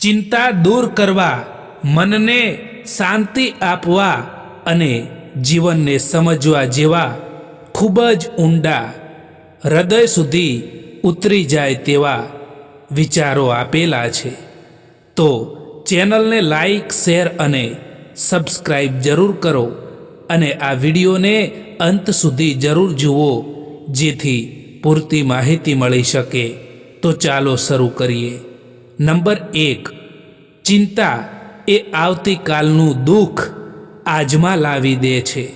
ચિંતા દૂર કરવા, મનને શાંતિ આપવા અને જીવનને સમજવા જેવા ખૂબ જ ઊંડા હૃદય સુધી ઉતરી જાય તેવા વિચારો આપેલા છે. તો ચેનલને લાઈક, શેર અને સબસ્ક્રાઈબ જરૂર કરો અને આ વિડીયોને અંત સુધી જરૂર જુઓ, જેથી પૂરતી માહિતી મળી શકે. તો ચાલો શરૂ કરીએ. નંબર એક, ચિંતા એ આવતીકાલનું દુઃખ આજમાં લાવી દે છે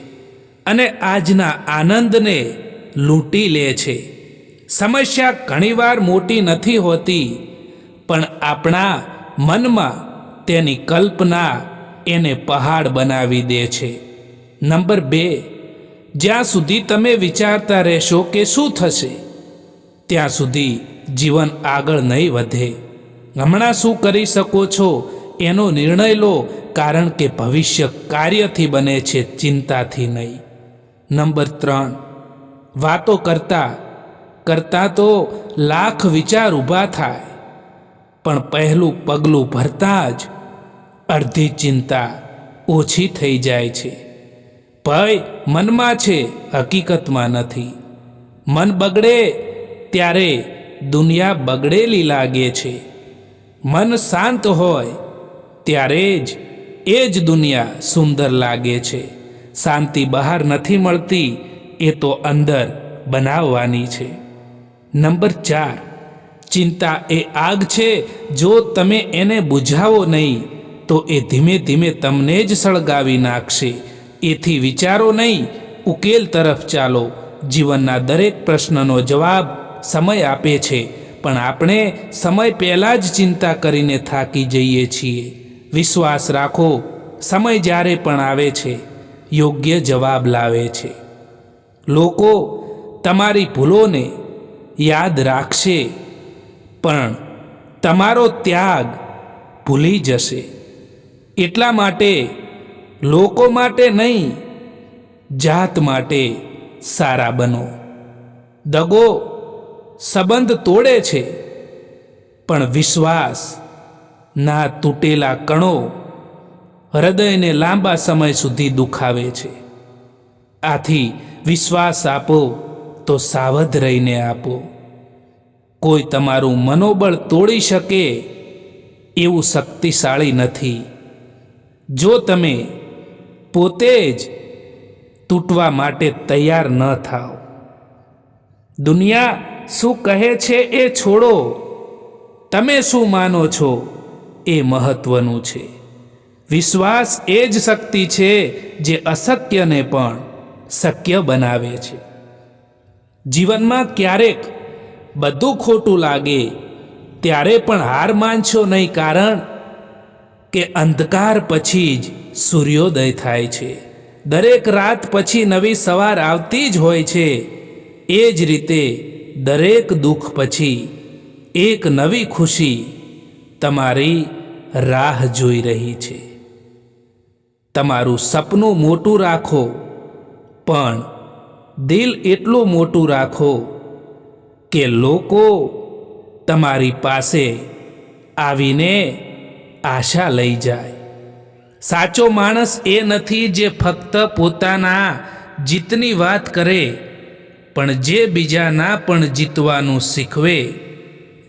અને આજના આનંદને લૂંટી લે છે. સમસ્યા ઘણીવાર મોટી નથી હોતી, પણ આપણા મનમાં તેની કલ્પના એને પહાડ બનાવી દે છે. નંબર બે, જ્યાં સુધી તમે વિચારતા રહેશો કે શું થશે, ત્યાં સુધી જીવન આગળ નહીં વધે. હમણાં શું કરી શકો છો? એનો નિર્ણય લો, કારણ કે ભવિષ્ય કાર્યથી બને છે, ચિંતાથી નહીં. નંબર ત્રણ. વાતો કરતા કરતા તો લાખ વિચાર ઊભા થાય, પણ પહેલું પગલું ભરતા જ અડધી ચિંતા ઓછી થઈ જાય છે. ભય મનમાં છે, હકીકતમાં નથી. મન બગડે, ત્યારે દુનિયા બગડેલી લાગે છે. મન શાંત હોય, ત્યારે જ એ જ દુનિયા સુંદર લાગે છે. શાંતિ બહાર નથી મળતી, એ તો અંદર બનાવવાની છે. નંબર ચાર, ચિંતા એ આગ છે. જો તમે એને બુઝાવો નહીં, તો એ ધીમે ધીમે તમને જ સળગાવી નાખશે. એથી વિચારો નહીં, ઉકેલ તરફ ચાલો. જીવનના દરેક પ્રશ્નનો જવાબ સમય આપે છે. પણ આપણે સમય પહેલાં જ ચિંતા કરીને થાકી જઈએ છીએ. વિશ્વાસ રાખો, સમય જ્યારે પણ આવે છે, યોગ્ય જવાબ લાવે છે. લોકો તમારી ભૂલોને યાદ રાખશે, પણ તમારો ત્યાગ ભૂલી જશે. એટલા માટે લોકો માટે નહીં, જાત માટે સારા બનો. દગો સંબંધ તોડે છે. પણ વિશ્વાસ, ના તૂટેલા કણો હૃદયને લાંબા સમય સુધી દુખાવે છે. આથી વિશ્વાસ આપો તો સાવધ રહીને આપો. કોઈ તમારું મનોબળ તોડી શકે એવું શક્તિશાળી નથી. જો તમે પોતે જ તૂટવા માટે તૈયાર ન થાઓ. દુનિયા શું કહે છે એ છોડો. તમે શું માનો છો એ મહત્વનું છે. વિશ્વાસ એ જ શક્તિ છે જે અશક્યને પણ શક્ય બનાવે છે. જીવનમાં ક્યારેક બધું ખોટું લાગે, ત્યારે પણ હાર માનશો નહીં કારણ કે અંધકાર પછી જ સૂર્યોદય થાય છે. દરેક રાત પછી નવી સવાર આવતી જ હોય છે. એ જ રીતે દરેક દુઃખ પછી એક નવી ખુશી તમારી રાહ જોઈ રહી છે. તમારું સપનું મોટું રાખો, પણ દિલ એટલું મોટું રાખો કે લોકો તમારી પાસે આવીને આશા લઈ જાય. સાચો માણસ એ નથી જે ફક્ત પોતાના જીતની વાત કરે પણ જે બીજાના પણ જીતવાનું શીખવે,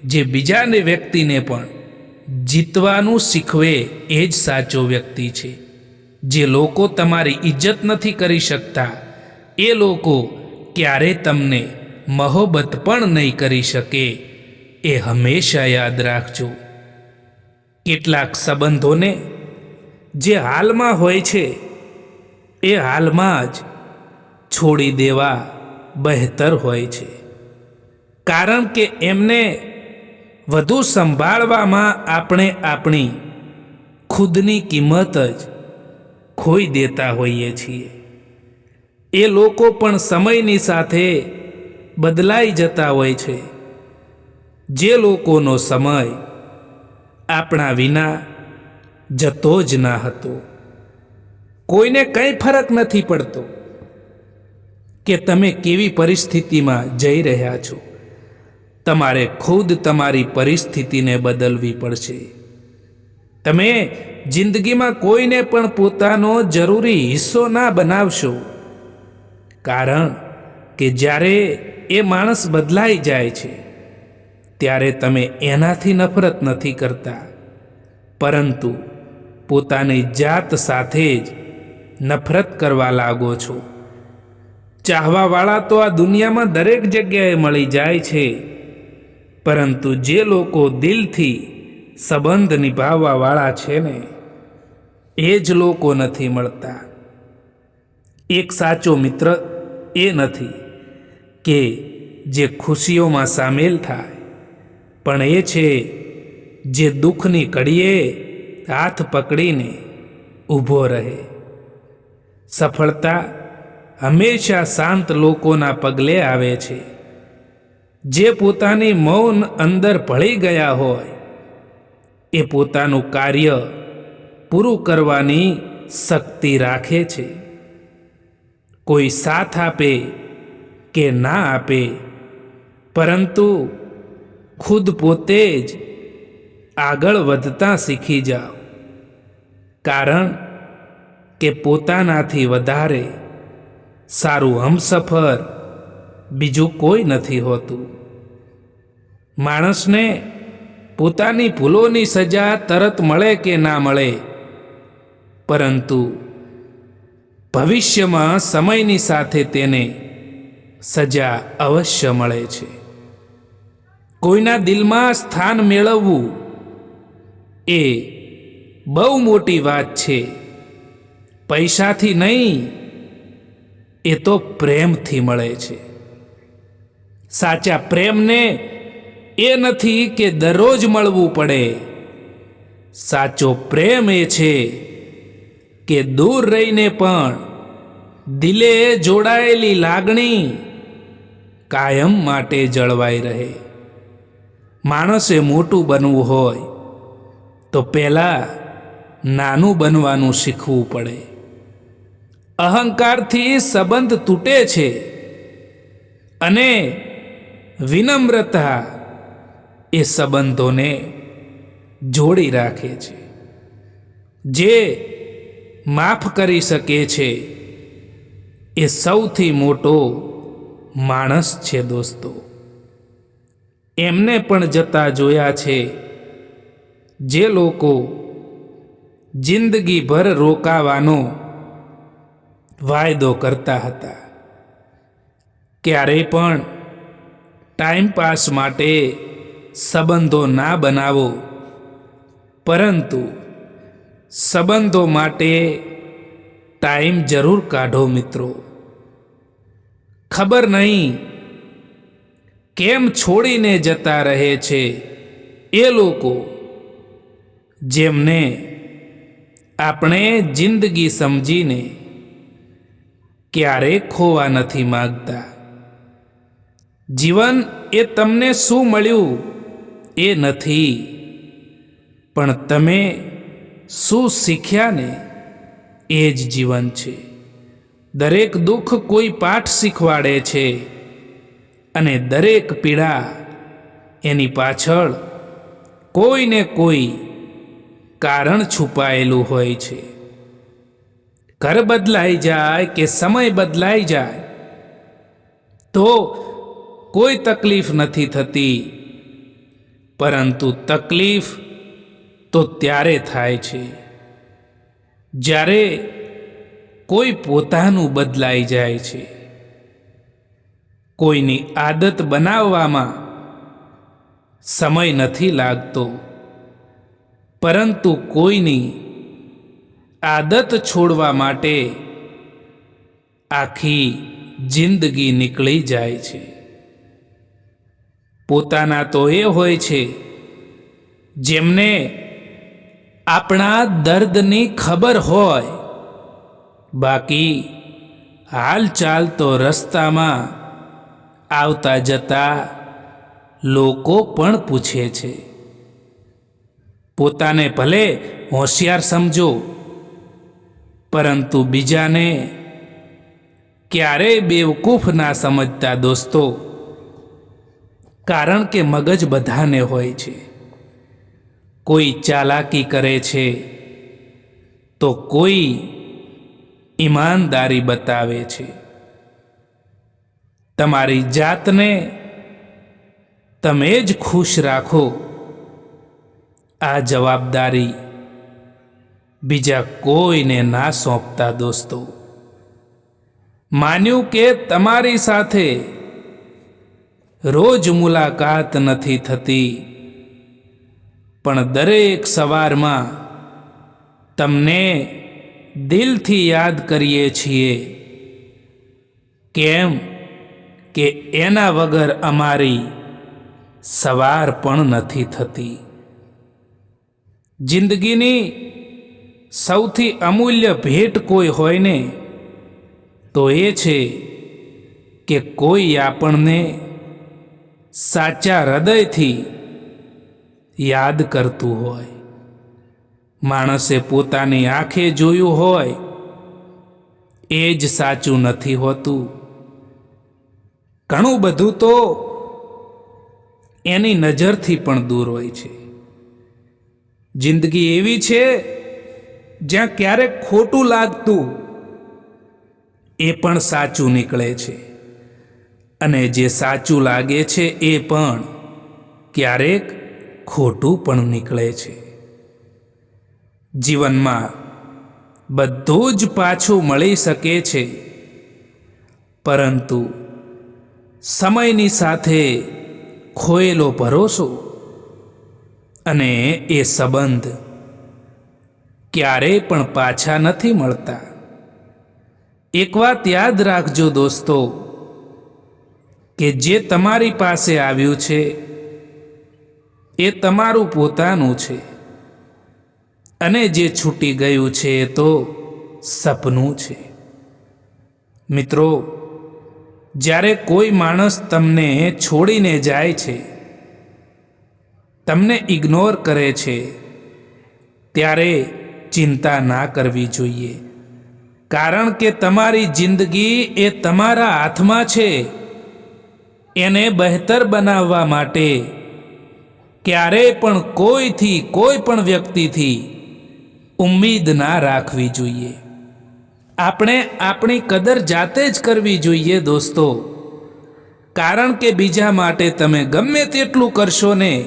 જે બીજાને વ્યક્તિને પણ જીતવાનું શીખવે, એ જ સાચો વ્યક્તિ છે. જે લોકો તમારી ઇજ્જત નથી કરી શકતા, એ લોકો ક્યારે તમને મહોબત પણ નહીં કરી શકે, એ હંમેશા યાદ રાખજો. કેટલાક સંબંધોને જે હાલમાં હોય છે, એ હાલમાં જ છોડી દેવા બહેતર હોય છે. કારણ કે એમને વધુ સંભાળવામાં આપણે આપણી ખુદની કિંમત જ ખોઈ દેતા હોઈએ છીએ. એ લોકો પણ સમયની સાથે બદલાઈ જતા હોય છે. જે લોકોનો સમય આપણા વિના જતો જ ના હતો. કોઈને કંઈ ફરક નથી પડતો. કે તમે કેવી પરિસ્થિતિમાં જઈ રહ્યા છો? તમારે ખુદ તમારી પરિસ્થિતિને બદલવી પડશે. તમે જિંદગીમાં કોઈને પણ પોતાનો જરૂરી હિસ્સો ના બનાવશો. કારણ કે જ્યારે એ માણસ બદલાઈ જાય છે, ત્યારે તમે એનાથી નફરત નથી કરતા. પરંતુ પોતાની જાત સાથે જ નફરત કરવા લાગો છો. ચાહવાવાળા તો આ દુનિયામાં દરેક જગ્યાએ મળી જાય છે. પરંતુ જે લોકો દિલથી સંબંધ નિભાવવાવાળા છે ને, એ જ લોકો નથી મળતા. એક સાચો મિત્ર એ નથી કે જે ખુશીઓમાં સામેલ થાય. પણ એ છે જે દુઃખની કડીએ હાથ પકડીને ઊભો રહે. સફળતા હંમેશા શાંત લોકોના પગલે આવે છે. જે પોતાની મૌન અંદર ભળી ગયા હોય, એ પોતાનું કાર્ય પૂરું કરવાની શક્તિ રાખે છે. કોઈ સાથ આપે કે ના આપે, પરંતુ ખુદ પોતે જ આગળ વધતા શીખી જાઓ. કારણ કે પોતાનાથી વધારે સારું હમસફર. બીજું કોઈ નથી હોતું. માણસને પોતાની ભૂલોની સજા તરત મળે કે ના મળે. પરંતુ ભવિષ્યમાં સમયની સાથે તેને સજા અવશ્ય મળે છે. કોઈના દિલમાં સ્થાન મેળવવું એ બહુ મોટી વાત છે. પૈસાથી નહીં એ તો પ્રેમથી મળે છે. સાચા પ્રેમને એ નથી કે દરરોજ મળવું પડે. સાચો પ્રેમ એ છે કે દૂર રહીને પણ દિલે જોડાયેલી લાગણી કાયમ માટે જળવાઈ રહે. માણસે મોટું બનવું હોય તો પહેલાં નાનું બનવાનું શીખવું પડે. અહંકારથી સંબંધ તૂટે છે અને વિનમ્રતા એ સંબંધોને જોડી રાખે છે. જે માફ કરી શકે છે એ સૌથી મોટો માણસ છે દોસ્તો. એમને પણ જતા જોયા છે જે લોકો જિંદગીભર રોકાવાનો વાયદો કરતા હતા. ક્યારેય પણ ટાઈમપાસ માટે સંબંધો ના બનાવો. પરંતુ સંબંધો માટે ટાઈમ જરૂર કાઢો મિત્રો. ખબર નહીં કેમ છોડીને જતા રહે છે એ લોકો જેમને આપણે જિંદગી સમજીને ક્યારે ખોવા નથી માગતા? જીવન એ તમને શું મળ્યું એ નથી. પણ તમે શું શીખ્યા ને એ જ જીવન છે. દરેક દુઃખ કોઈ પાઠ શીખવાડે છે અને દરેક પીડા એની પાછળ કોઈને કોઈ કારણ છુપાયેલું હોય છે. ઘર બદલાઈ જાય કે સમય બદલાઈ જાય, તો કોઈ તકલીફ નથી થતી. પરંતુ તકલીફ તો ત્યારે થાય છે, જ્યારે કોઈ પોતાનું બદલાઈ જાય છે. કોઈની આદત બનાવવામાં સમય નથી લાગતો, પરંતુ કોઈની આદત છોડવા માટે આખી જિંદગી નીકળી જાય છે. પોતાના તો એ હોય છે જેમને આપણા દર્દની ખબર હોય. બાકી હાલચાલ તો રસ્તામાં આવતા જતા લોકો પણ પૂછે છે. પોતાને ભલે હોશિયાર સમજો પરંતુ બીજાને ક્યારેય બેવકૂફ ના સમજતા દોસ્તો, કારણ કે મગજ બધાને હોય છે. કોઈ ચાલાકી કરે છે, તો કોઈ ઈમાનદારી બતાવે છે. તમારી જાતને તમે જ ખુશ રાખો. આ જવાબદારી બીજા કોઈને ના સોંપતા દોસ્તો. માન્યું કે તમારી સાથે રોજ મુલાકાત નથી થતી. પણ દરેક સવારમાં તમને દિલથી યાદ કરીએ છીએ કેમ કે એના વગર અમારી સવાર પણ નથી થતી. જિંદગીની સૌથી અમૂલ્ય ભેટ કોઈ હોય ને, તો એ છે કે કોઈ આપણને સાચા હૃદયથી યાદ કરતું હોય. માણસે પોતાની આંખે જોયું હોય, એ જ સાચું નથી હોતું. ઘણું બધું તો એની નજરથી પણ દૂર હોય છે. જિંદગી એવી છે જ્યાં ક્યારેક ખોટું લાગતું, એ પણ સાચું નીકળે છે. અને જે સાચું લાગે છે, એ પણ ક્યારેક ખોટું પણ નીકળે છે. જીવનમાં બધું જ પાછું મળી શકે છે, પરંતુ સમયની સાથે ખોયેલો ભરોસો અને એ સંબંધ ક્યારેય પણ પાછા નથી મળતા. એક વાત યાદ રાખજો દોસ્તો, કે જે તમારી પાસે આવ્યું છે, એ તમારું પોતાનું છે. અને જે છૂટી ગયું છે, એ તો સપનું છે. મિત્રો, જ્યારે કોઈ માણસ તમને છોડીને જાય છે, તમને ઇગ્નોર કરે છે, ત્યારે ચિંતા ના કરવી જોઈએ. કારણ કે તમારી જિંદગી એ તમારા હાથમાં છે. એને બહેતર બનાવવા માટે ક્યારેય પણ કોઈથી કોઈ પણ વ્યક્તિથી ઉમ્મીદ ના રાખવી જોઈએ. આપણે આપણી કદર જાતે જ કરવી જોઈએ દોસ્તો. કારણ કે બીજા માટે તમે ગમે તેટલું કરશો ને,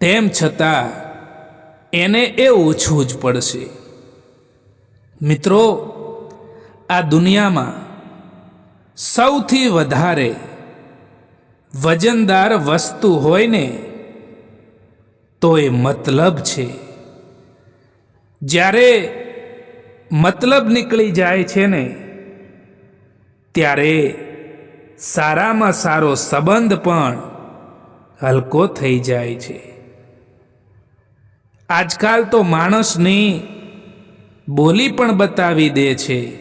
તેમ છતાં એને એ ઓછું જ પડશે. મિત્રો, આ દુનિયામાં સૌથી વધારે વજનદાર વસ્તુ હોય ને, તો એ મતલબ છે. જ્યારે મતલબ નીકળી જાય છે ને, ત્યારે સારામાં સારો સંબંધ પણ હલકો થઈ જાય છે. આજકાલ તો માણસની બોલી પણ બતાવી દે છે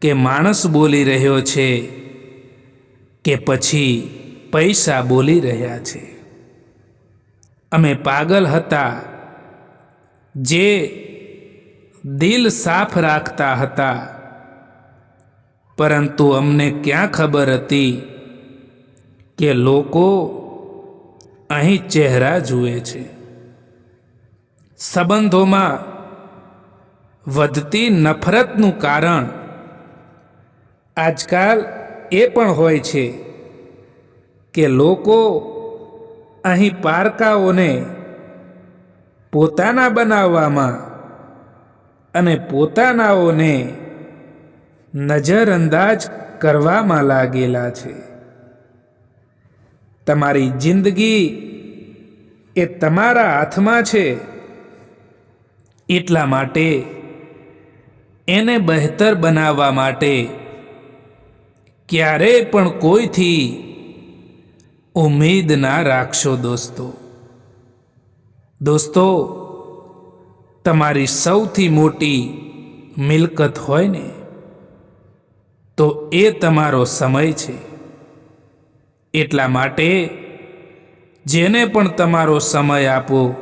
કે માણસ બોલી રહ્યો છે કે પછી પૈસા બોલી રહ્યા છે. અમે પાગલ હતા જે દિલ સાફ રાખતા હતા. પરંતુ અમને ક્યાં ખબર હતી કે લોકો અહીં ચહેરા જુએ છે. સંબંધોમાં વધતી નફરતનું કારણ આજકાલ એ પણ હોય છે કે લોકો અહીં પારકાઓને પોતાના બનાવવામાં અને પોતાનાઓને નજરઅંદાજ કરવામાં લાગેલા છે. તમારી જિંદગી એ તમારા હાથમાં છે. એટલા માટે એને બહેતર બનાવવા માટે ક્યારેય પણ કોઈથી ઉમેદ ના રાખશો દોસ્તો. દોસ્તો, તમારી સૌથી મોટી મિલકત હોય ને, તો એ તમારો સમય છે. એટલા માટે જેને પણ તમારો સમય આપો,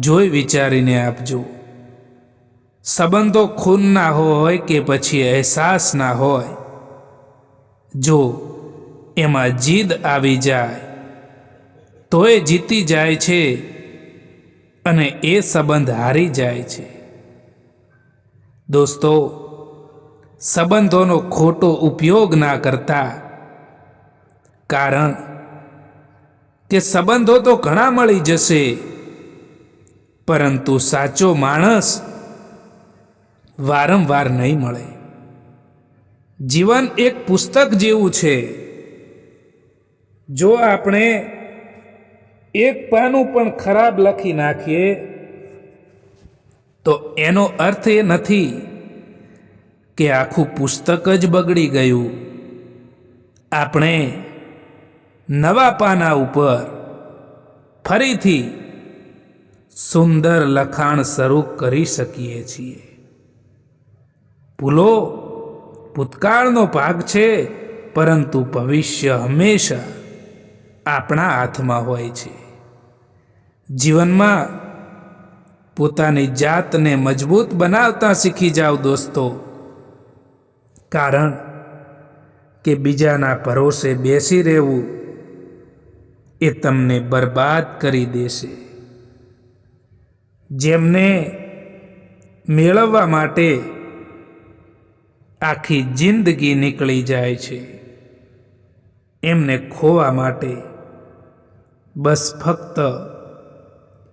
જોઈ વિચારીને આપજો. સંબંધો ખૂનના હોય કે પછી અહેસાસના હોય. જો એમાં જીદ આવી જાય, તોય જીતી જાય છે અને એ સંબંધ હારી જાય છે. દોસ્તો, સંબંધોનો ખોટો ઉપયોગ ના કરતા, કારણ કે સંબંધો તો ઘણા મળી જશે, પરંતુ સાચો માણસ વારંવાર નહીં મળે. જીવન એક પુસ્તક જેવું છે. જો આપણે એક પાનું પણ ખરાબ લખી નાખીએ, તો એનો અર્થ એ નથી કે આખું પુસ્તક જ બગડી ગયું. આપણે નવા પાના ઉપર ફરીથી સુંદર લખાણ શરૂ કરી શકીએ છીએ. ભૂલો ભૂતકાળનો ભાગ છે, પરંતુ ભવિષ્ય હંમેશા આપણા હાથમાં હોય છે. જીવનમાં પોતાની જાતને મજબૂત બનાવતા શીખી જાઓ દોસ્તો, કારણ કે બીજાના ભરોસે બેસી રહેવું એ તમને બરબાદ કરી દેશે. જેમને મેળવવા માટે આખી જિંદગી નીકળી જાય છે. એમને ખોવા માટે બસ ફક્ત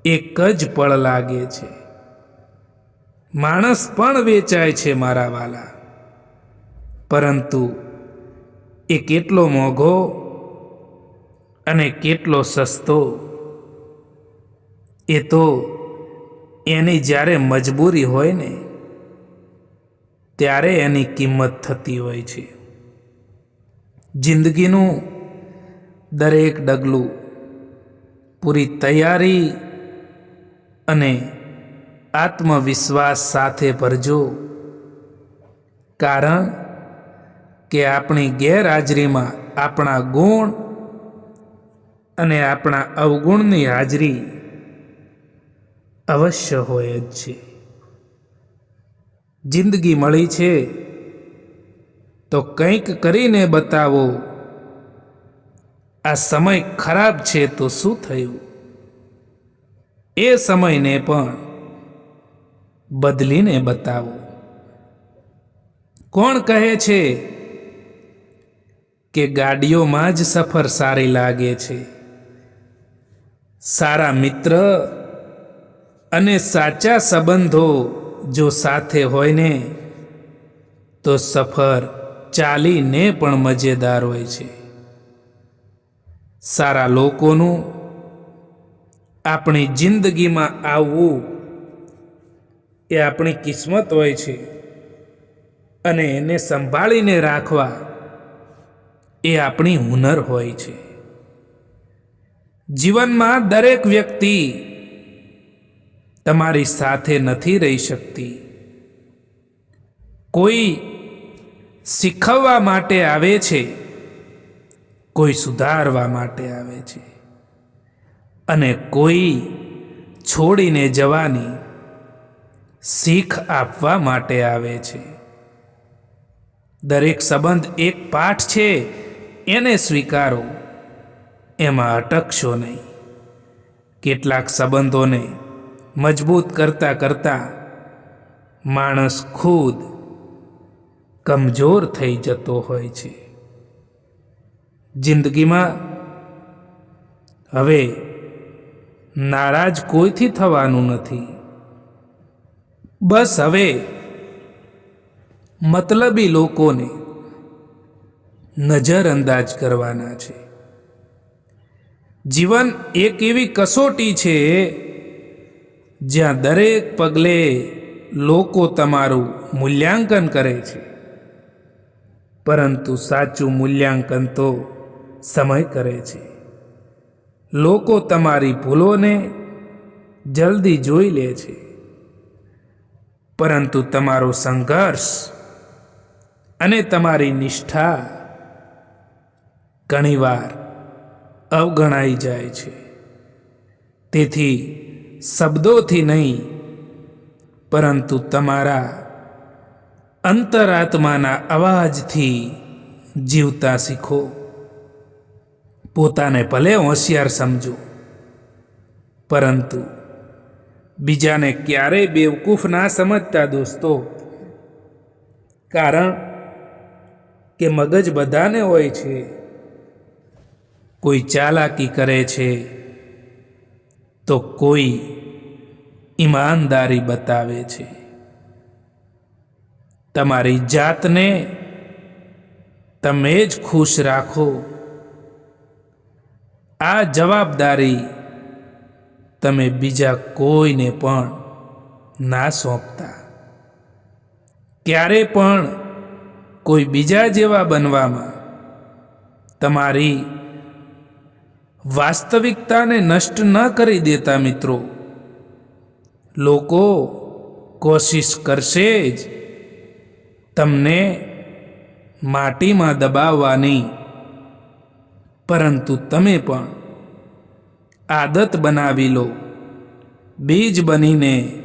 એક જ પળ લાગે છે. માણસ પણ વેચાય છે મારા વાલા. પરંતુ એ કેટલો મોંઘો અને કેટલો સસ્તો એ તો એની જ્યારે મજબૂરી હોય ને ત્યારે એની કિંમત થતી હોય છે. જિંદગીનું દરેક ડગલું પૂરી તૈયારી અને આત્મવિશ્વાસ સાથે ભરજો. કારણ કે આપણી ગેરહાજરીમાં આપણા ગુણ અને આપણા અવગુણની હાજરી અવશ્ય હોય જ છે. જિંદગી મળી છે. તો કંઈક કરીને બતાવો. આ સમય ખરાબ છે તો શું થયું? એ સમયને પણ બદલીને બતાવો. કોણ કહે છે કે ગાડીઓમાં જ સફર સારી લાગે છે? સારા મિત્ર અને સાચા સંબંધો જો સાથે હોય ને તો સફર ચાલીને પણ મજેદાર હોય છે. સારા લોકોનું આપણી જિંદગીમાં આવવું એ આપણી કિસ્મત હોય છે અને એને સંભાળીને રાખવા એ આપણી હુનર હોય છે. જીવનમાં દરેક વ્યક્તિ તમારી સાથે નથી રહી શકતી. કોઈ શીખવવા માટે આવે છે, કોઈ સુધારવા માટે આવે છે, અને કોઈ છોડીને જવાની શીખ આપવા માટે આવે છે. દરેક સંબંધ એક પાઠ છે, એને સ્વીકારો, એમાં અટકશો નહીં. કેટલાક સંબંધોને મજબૂત કરતા કરતા માણસ ખુદ કમજોર થઈ જતો હોય છે. જિંદગીમાં હવે નારાજ કોઈથી થવાનું નથી. બસ હવે મતલબી લોકોને નજરઅંદાજ કરવાના છે. જીવન એક એવી કસોટી છે જ્યાં દરેક પગલે લોકો તમારું મૂલ્યાંકન કરે છે. પરંતુ સાચું મૂલ્યાંકન તો સમય કરે છે. લોકો તમારી ભૂલોને જલ્દી જોઈ લે છે. પરંતુ તમારો સંઘર્ષ અને તમારી નિષ્ઠા ઘણીવાર અવગણાઈ જાય છે. તેથી શબ્દોથી નહીં, પરંતુ તમારા અંતરાત્માના અવાજથી જીવતા શીખો. પોતાને ભલે હોશિયાર સમજો, પરંતુ બીજાને ક્યારેય બેવકૂફ ના સમજતા દોસ્તો. કારણ કે મગજ બધાને હોય છે, કોઈ ચાલાકી કરે છે, તો કોઈ ઈમાનદારી બતાવે છે. તમારી જાતને તમે જ ખુશ રાખો. આ જવાબદારી તમે બીજા કોઈને પણ ના સોંપતા. ક્યારે પણ કોઈ બીજા જેવા બનવામાં તમારી વાસ્તવિકતાને નષ્ટ ન કરી દેતા મિત્રો. લોકો કોશિશ કરશે જ તમને માટીમાં દબાવવાની. પરંતુ તમે પણ આદત બનાવી લો, બીજ બનીને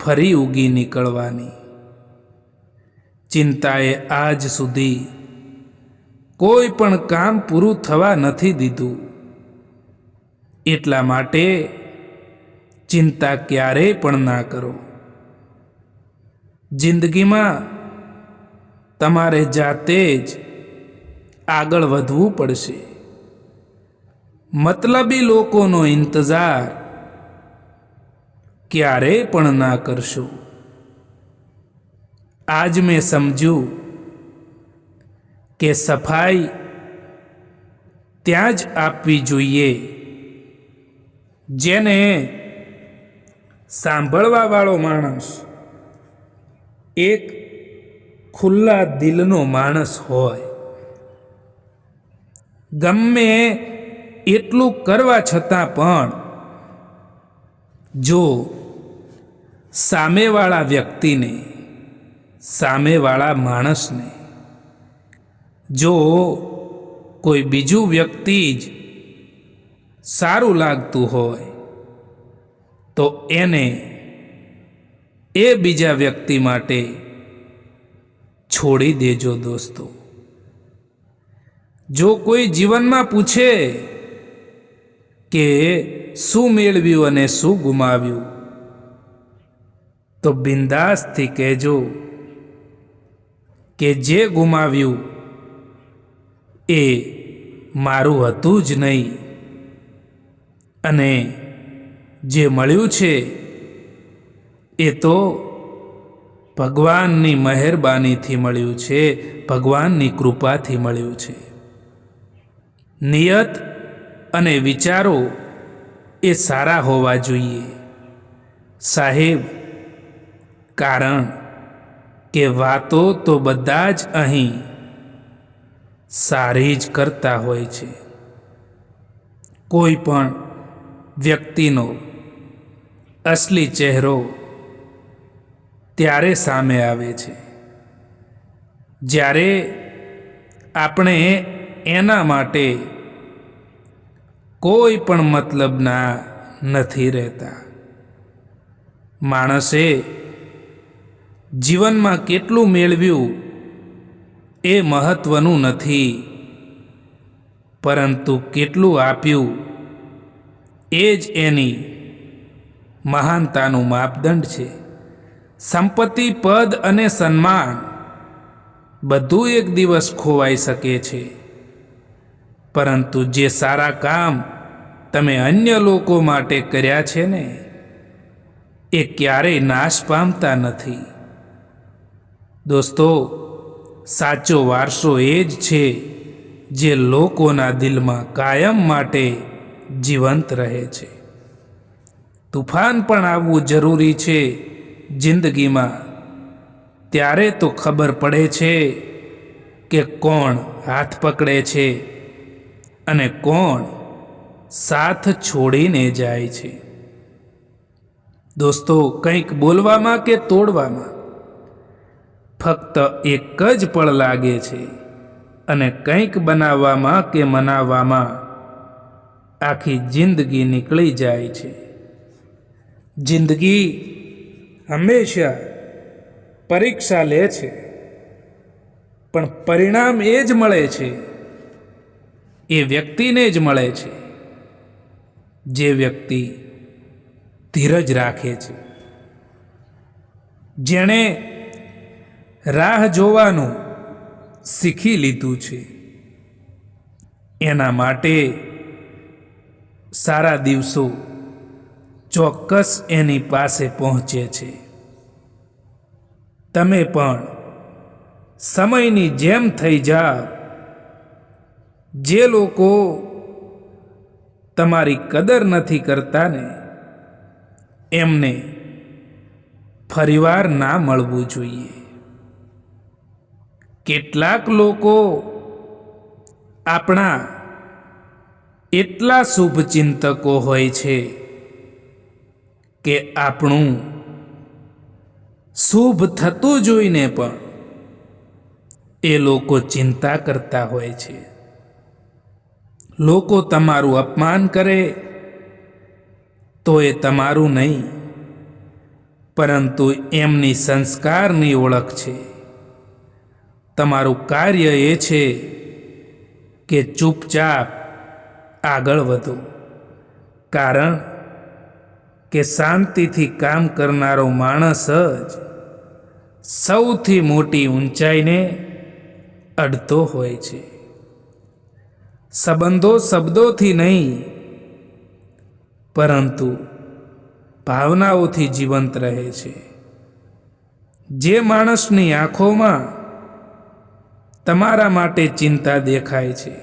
ફરી ઉગી નીકળવાની. ચિંતાએ આજ સુધી કોઈ પણ કામ પૂરું થવા નથી દીધું. એટલા માટે ચિંતા ક્યારેય પણ ના કરો. જિંદગીમાં તમારે જાતે જ આગળ વધવું પડશે. મતલબી લોકોનો ઇંતજાર ક્યારેય પણ ના કરશો. આજ મેં સમજ્યું કે સફાઈ ત્યાં જ આપવી જોઈએ. જેને સાંભળવા વાળો માણસ એક ખુલ્લા દિલનો માણસ હોય. ગમે એટલું કરવા છતાં પણ જો સામેવાળા વ્યક્તિને, સામેવાળા માણસને જો કોઈ બીજું વ્યક્તિ જ સારું લાગતું હોય તો એને એ બીજા વ્યક્તિ માટે છોડી દેજો દોસ્તો. જો કોઈ જીવનમાં પૂછે કે શું મેળવ્યું અને શું ગુમાવ્યું, તો બિંદાસથી કહેજો કે જે ગુમાવ્યું એ મારું હતું જ નહીં અને જે મળ્યું છે, એ તો ભગવાનની મહેરબાનીથી મળ્યું છે, ભગવાનની કૃપાથી મળ્યું છે. નિયત અને વિચારો એ સારા હોવા જોઈએ. સાહેબ, કારણ કે વાતો તો બધા જ અહીં સારી જ કરતા હોય છે. કોઈ પણ વ્યક્તિનો અસલી ચહેરો ત્યારે સામે આવે છે. જ્યારે આપણે એના માટે કોઈ પણ મતલબના નથી રહેતા. માણસે જીવનમાં કેટલું મેળવ્યું એ મહત્વનું નથી. પરંતુ કેટલું આપ્યું એ જ એની મહાનતાનું માપદંડ છે. સંપત્તિ, પદ અને સન્માન બધું એક દિવસ ખોવાઈ શકે છે. પરંતુ જે સારા કામ તમે અન્ય લોકો માટે કર્યા છે ને, એ ક્યારેય નાશ પામતા નથી. દોસ્તો, સાચો વારસો એ જ છે જે લોકોના દિલમાં કાયમ માટે જીવંત રહે છે. તુફાન પણ આવવું જરૂરી છે જિંદગીમાં. ત્યારે તો ખબર પડે છે કે કોણ હાથ પકડે છે અને કોણ સાથ છોડીને જાય છે. દોસ્તો, કંઈક બોલવામાં કે તોડવામાં? ફક્ત એક જ પળ લાગે છે અને કંઈક બનાવવામાં કે મનાવવામાં આખી જિંદગી નીકળી જાય છે. જિંદગી હંમેશા પરીક્ષા લે છે. પણ પરિણામ એ જ મળે છે. એ વ્યક્તિને જ મળે છે. જે વ્યક્તિ ધીરજ રાખે છે. જેણે રાહ જોવાનું શીખી લીધું છે. એના માટે સારા દિવસો ચોક્કસ એની પાસે પહોંચે છે. તમે પણ સમયની જેમ થઈ જાઓ. જે લોકો તમારી કદર નથી કરતા ને એમને ફરીવાર ના મળવું જોઈએ. કેટલાક લોકો આપણા એટલા શુભચિંતકો હોય છે. કે આપણું શુભ થતું જોઈને પણ એ લોકો ચિંતા કરતા હોય છે. લોકો તમારું અપમાન કરે તો એ તમારું નહીં, પરંતુ એમની સંસ્કારની ઓળખ છે. તમારું કાર્ય એ છે કે ચૂપચાપ આગળ વધો, કારણ કે શાંતિથી કામ કરનારો માણસ જ સૌથી મોટી ઊંચાઈને અડતો હોય છે. સંબંધો શબ્દોથી નહીં, પરંતુ ભાવનાઓથી જીવંત રહે છે. જે માણસની આંખોમાં તમારા માટે ચિંતા દેખાય છે,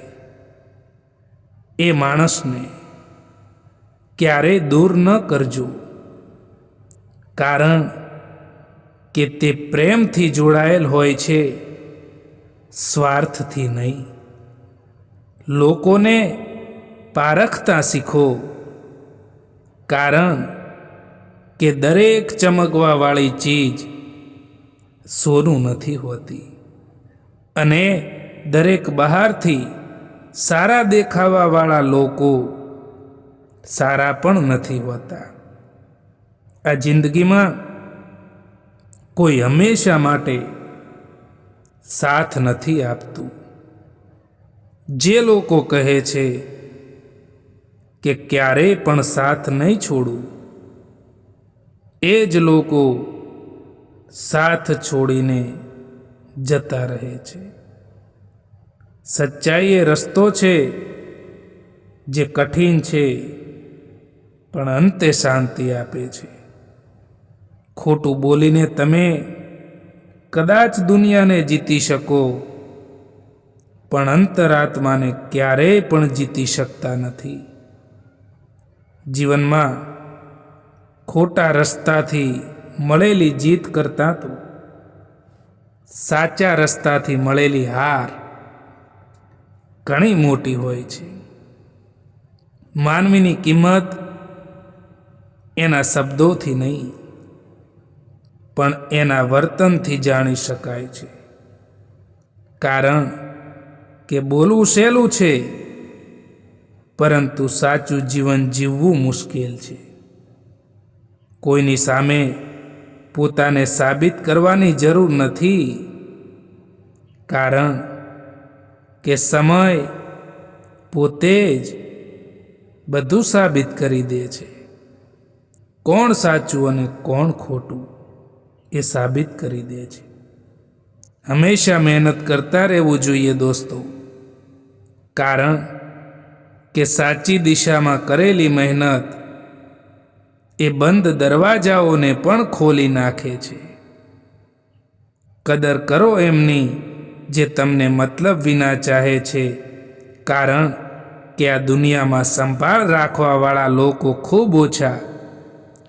એ માણસને ક્યારેય દૂર ન કરજો. કારણ કે તે પ્રેમથી જોડાયેલ હોય છે, સ્વાર્થથી નહીં. લોકોને પારખતા શીખો. કારણ કે દરેક ચમકવાવાળી ચીજ સોનું નથી હોતી. અને દરેક બહારથી સારા દેખાવાવાળા લોકો સારા પણ નથી હોતા. આ જિંદગીમાં કોઈ હંમેશા માટે સાથ નથી આપતું. જે લોકો કહે છે કે ક્યારેય પણ સાથ નહીં છોડું, એ જ લોકો સાથ છોડીને જતા રહે છે. સચ્ચાઈ એ રસ્તો છે જે કઠિન છે પણ અંતે શાંતિ આપે છે. ખોટું બોલીને તમે કદાચ દુનિયાને જીતી શકો, પણ અંતરાત્માને ક્યારેય પણ જીતી શકતા નથી. જીવનમાં ખોટા રસ્તાથી મળેલી જીત કરતાં તો સાચા રસ્તાથી મળેલી હાર ઘણી મોટી હોય છે. માનવીની કિંમત એના શબ્દોથી નહીં, પણ એના વર્તનથી જાણી શકાય છે. કારણ કે બોલવું સહેલું છે, પરંતુ સાચું જીવન જીવવું મુશ્કેલ છે. કોઈની સામે પોતાને સાબિત કરવાની જરૂર નથી, કારણ કે સમય પોતે જ બધું સાબિત કરી દે છે. કોણ સાચું અને કોણ ખોટું એ સાબિત કરી દે છે. હંમેશા મહેનત કરતા રહેવું જોઈએ દોસ્તો. કારણ કે સાચી દિશામાં કરેલી મહેનત એ બંધ દરવાજાઓને પણ ખોલી નાખે છે. કદર કરો એમની જે તમને મતલબ વિના ચાહે છે. કારણ કે આ દુનિયામાં સંભાળ રાખવાવાળા લોકો ખૂબ ઓછા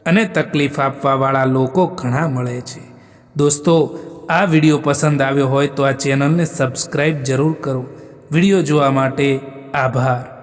અને તકલીફ આપવાવાળા લોકો ઘણા મળે છે. દોસ્તો, આ વીડિયો પસંદ આવ્યો હોય તો આ ચેનલને સબસ્ક્રાઈબ જરૂર કરો. વીડિયો જોવા માટે આભાર.